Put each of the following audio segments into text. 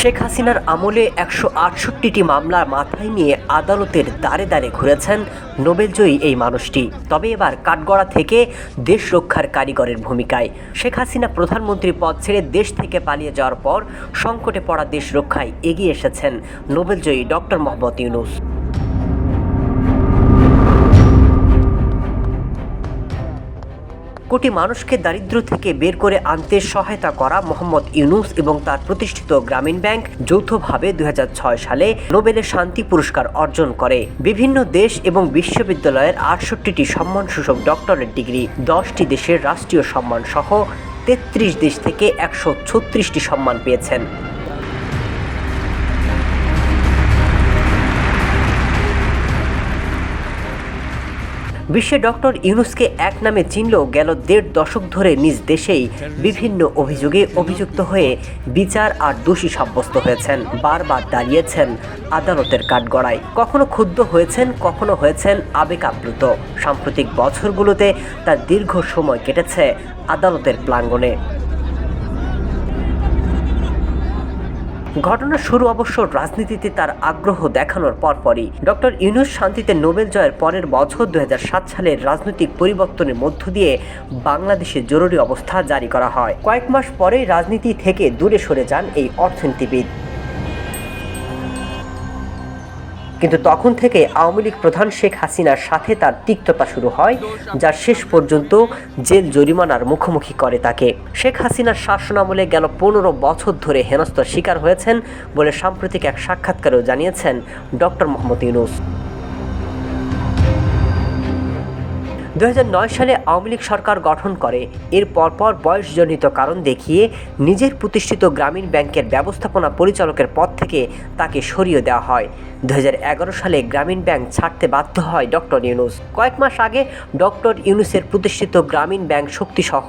শেখ হাসিনার আমলে একশো আটষট্টিটি মামলার মাথায় নিয়ে আদালতের দ্বারে দ্বারে ঘুরেছেন নোবেলজয়ী এই মানুষটি। তবে এবার কাঠগড়া থেকে দেশ রক্ষার কারিগরের ভূমিকায়। শেখ হাসিনা প্রধানমন্ত্রী পদ ছেড়ে দেশ থেকে পালিয়ে যাওয়ার পর সংকটে পড়া দেশ রক্ষায় এগিয়ে এসেছেন নোবেলজয়ী ডক্টর মোহাম্মদ ইউনুস। কোটি মানুষকে দারিদ্র থেকে বের করে আনতে সহায়তা করা মোহাম্মদ ইউনুস এবং তার প্রতিষ্ঠিত গ্রামীণ ব্যাংক যৌথভাবে দু হাজার ছয় সালে নোবেলের শান্তি পুরস্কার অর্জন করে। বিভিন্ন দেশ এবং বিশ্ববিদ্যালয়ের আটষট্টিটি সম্মানসূচক ডক্টরেট ডিগ্রি, দশটি দেশের রাষ্ট্রীয় সম্মান সহ তেত্রিশ দেশ থেকে একশো ছত্রিশটি সম্মান পেয়েছেন। বিশ্বে ডক্টর ইউনুসকে এক নামে চিনলেও গেল দেড় দশক ধরে নিজ দেশেই বিভিন্ন অভিযোগে অভিযুক্ত হয়ে বিচার আর দোষী সাব্যস্ত হয়েছেন, বারবার দাঁড়িয়েছেন আদালতের কাঠগড়ায়। কখনো ক্ষুব্ধ হয়েছেন, কখনো হয়েছেন আবেগ আপ্লুত সাম্প্রতিক বছরগুলোতে তার দীর্ঘ সময় কেটেছে আদালতের প্লাঙ্গনে ঘটনার শুরু অবশ্য রাজনীতিতে তার আগ্রহ দেখানোর পরপরই। ডক্টর ইউনুস শান্তিতে নোবেল জয়ের পরের বছর দু হাজার সাত সালের রাজনৈতিক পরিবর্তনের মধ্য দিয়ে বাংলাদেশে জরুরি অবস্থা জারি করা হয়। কয়েক মাস পরেই রাজনীতি থেকে দূরে সরে যান এই অর্থনীতিবিদ। কিন্তু তখন থেকে আওয়ামী লীগ প্রধান শেখ হাসিনার সাথে তার তিক্ততা শুরু হয়, যা শেষ পর্যন্ত জেল জরিমানার মুখোমুখি করে তাকে। শেখ হাসিনার শাসনামলে গেল পনেরো বছর ধরে হেনস্থার শিকার হয়েছেন বলে সাম্প্রতিক এক সাক্ষাৎকারেও জানিয়েছেন ডক্টর মোহাম্মদ ইউনুস। দু হাজার নয় সালে আওয়ামী লীগ সরকার গঠন করে। এর পরপর বয়সজনিত কারণ দেখিয়ে নিজের প্রতিষ্ঠিত গ্রামীণ ব্যাংকের ব্যবস্থাপনা পরিচালকের পদ থেকে তাকে সরিয়ে দেওয়া হয়। দু হাজার এগারো সালে গ্রামীণ ব্যাংক ছাড়তে বাধ্য হয় ডক্টর ইউনুস। কয়েক মাস আগে ডক্টর ইউনুসের প্রতিষ্ঠিত গ্রামীণ ব্যাংক শক্তিসহ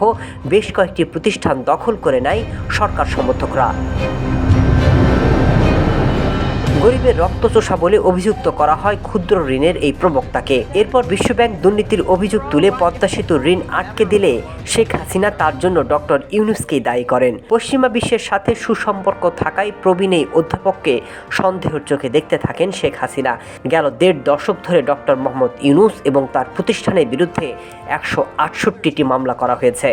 বেশ কয়েকটি প্রতিষ্ঠান দখল করে নেয় সরকার সমর্থকরা। গরিবের রক্তচোষা বলে অভিযুক্ত করা হয় ক্ষুদ্র ঋণের এই প্রবক্তাকে। এরপর বিশ্বব্যাংক দুর্নীতির অভিযোগ তুলে পদ্মা সেতু ঋণ আটকে দিলে শেখ হাসিনা তার জন্য ডক্টর ইউনুসকেই দায়ী করেন। পশ্চিমা বিশ্বের সাথে সুসম্পর্ক থাকায় প্রবীণ এই অধ্যাপককে সন্দেহের চোখে দেখতে থাকেন শেখ হাসিনা। গেল দেড় দশক ধরে ডক্টর মোহাম্মদ ইউনুস এবং তার প্রতিষ্ঠানের বিরুদ্ধে একশো আটষট্টিটি মামলা করা হয়েছে।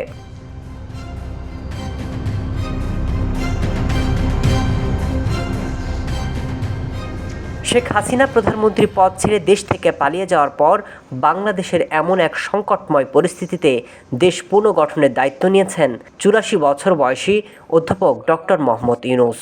শেখ হাসিনা প্রধানমন্ত্রী পদ ছেড়ে দেশ থেকে পালিয়ে যাওয়ার পর বাংলাদেশের এমন এক সংকটময় পরিস্থিতিতে দেশ পুনর্গঠনের দায়িত্ব নিয়েছেন চুরাশি বছর বয়সী অধ্যাপক ডক্টর মোহাম্মদ ইউনুস।